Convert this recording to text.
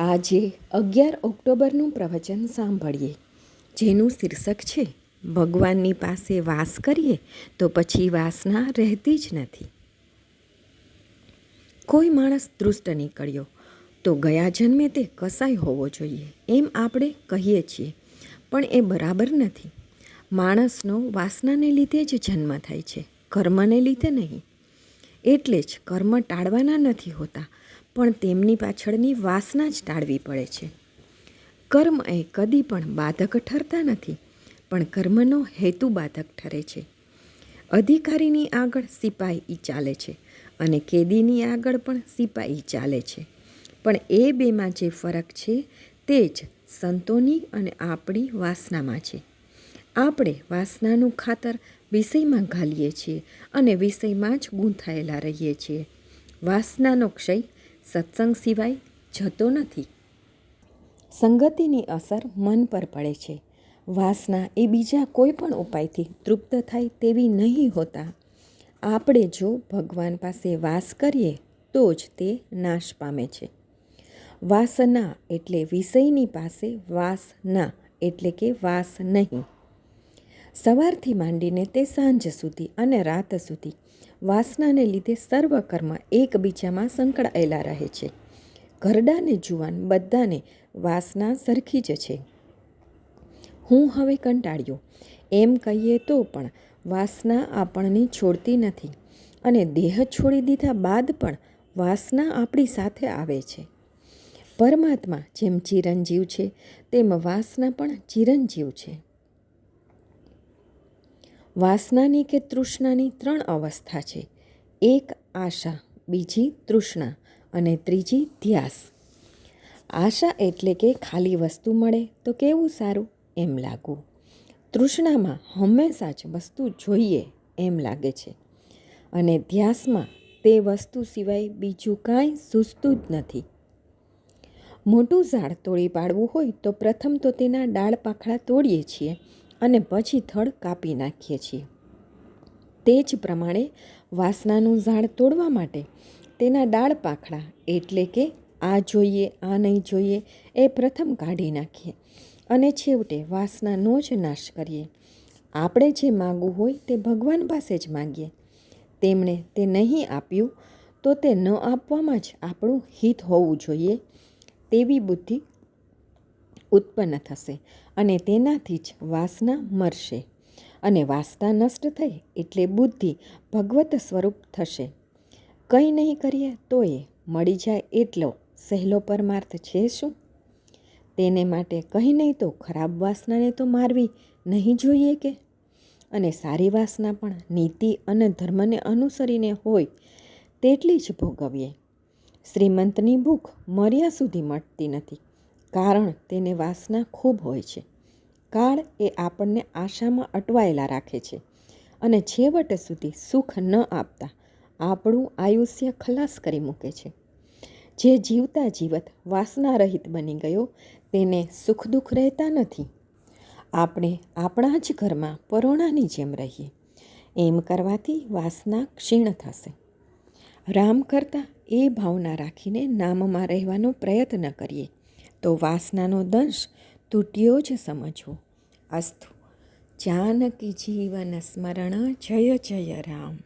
આજે અગિયાર ઓક્ટોબરનું પ્રવચન સાંભળીએ. જેનું શીર્ષક છે, ભગવાનની પાસે વાસ કરીએ તો પછી વાસના રહેતી જ નથી. કોઈ માણસ દૃષ્ટ નીકળ્યો તો ગયા જન્મે તે કસાય હોવો જોઈએ એમ આપણે કહીએ છીએ, પણ એ બરાબર નથી. માણસનો વાસનાને લીધે જ જન્મ થાય છે, કર્મને લીધે નહીં. એટલે જ કર્મ ટાળવાના નથી હોતા પણ તેમની પાછળની વાસના જ ટાળવી પડે છે. કર્મ એ કદી પણ બાધક ઠરતા નથી, પણ કર્મનો હેતુ બાધક ઠરે છે. અધિકારીની આગળ સિપાહી ચાલે છે અને કેદીની આગળ પણ સિપાહી ચાલે છે. પણ એ બેમાં જે ફરક છે તે જ સંતોની અને આપણી વાસનામાં છે. આપણે વાસનાનું ખાતર વિષયમાં ઘાલીએ છીએ અને વિષયમાં જ ગૂંથાયેલા રહીએ છીએ. વાસનાનો ક્ષય સત્સંગ સિવાય જતો નથી. સંગતિની અસર મન પર પડે છે. વાસના એ બીજા કોઈ પણ ઉપાયથી તૃપ્ત થાય તેવી નહીં હોતા. આપણે જો ભગવાન પાસે વાસ કરીએ, તો જ તે નાશ પામે છે. વાસના એટલે વિષયની પાસે વાસ ના એટલે કે વાસ નહીં. સવારથી માંડીને તે સાંજ સુધી અને રાત સુધી વાસનાને લીધે સર્વ કર્મ એકબીજામાં સંકળાયેલા રહે છે. ઘરડાને જુવાન બધાને વાસના સરખી જ છે. હું હવે કંટાળ્યો. એમ કહીએ તો પણ વાસના આપણને છોડતી નથી અને દેહ છોડી દીધા બાદ પણ વાસના આપણી સાથે આવે છે. પરમાત્મા જેમ ચિરંજીવ છે, તેમ વાસના પણ ચિરંજીવ છે. વાસનાની કે તૃષ્ણાની ત્રણ અવસ્થા છે. એક આશા, બીજી તૃષ્ણા અને ત્રીજી ધ્યાસ. આશા એટલે કે ખાલી વસ્તુ મળે તો કેવું સારું? એમ લાગવું. તૃષ્ણામાં હંમેશા જ વસ્તુ જોઈએ એમ લાગે છે. અને ધ્યાસમાં તે વસ્તુ સિવાય બીજું કાંઈ સૂઝતું જ નથી. મોટું ઝાડ તોડી પાડવું હોય તો પ્રથમ તો તેના ડાળ પાખડા તોડીએ છીએ. અને પછી થડ કાપી નાખીએ છીએ. તે જ પ્રમાણે વાસનાનું ઝાડ તોડવા માટે તેના ડાળ પાખડા એટલે કે આ જોઈએ, આ નહીં જોઈએ એ પ્રથમ કાઢી નાખીએ અને છેવટે વાસનાનો જ નાશ કરીએ. આપણે જે માગવું હોય તે ભગવાન પાસે જ માગીએ. તેમણે તે નહીં આપ્યું તો તે ન આપવામાં જ આપણું હિત હોવું જોઈએ. તેવી બુદ્ધિ ઉત્પન્ન થશે અને તેનાથી જ વાસના મરશે અને વાસના નષ્ટ થઈ એટલે બુદ્ધિ ભગવત સ્વરૂપ થશે. કંઈ નહીં કરીએ તો એ મળી જાય એટલો સહેલો પરમાર્થ છે શું? તેને માટે કંઈ નહીં તો ખરાબ વાસનાને તો મારવી નહીં જોઈએ કે? અને સારી વાસના પણ નીતિ અને ધર્મને અનુસરીને હોય તેટલી જ ભોગવીએ. શ્રીમંતની ભૂખ મર્યા સુધી મટતી નથી. કારણ તેને વાસના ખૂબ હોય છે. કાળ એ આપણને આશામાં અટવાયેલા રાખે છે અને છેવટ સુધી સુખ ન આપતા આપણું આયુષ્ય ખલાસ કરી મૂકે છે. જે જીવતા જીવત વાસના રહિત બની ગયો તેને સુખ દુઃખ રહેતા નથી. આપણે આપણા જ ઘરમાં પરોણાની જેમ રહીએ. એમ કરવાથી વાસના ક્ષીણ થશે. રામ કરતાં એ ભાવના રાખીને નામમાં રહેવાનો પ્રયત્ન કરીએ. તો વાસનાનો દંશ તૂટ્યો જ સમજવો. અસ્તુ જાનકી જીવન સ્મરણ જય જય રામ.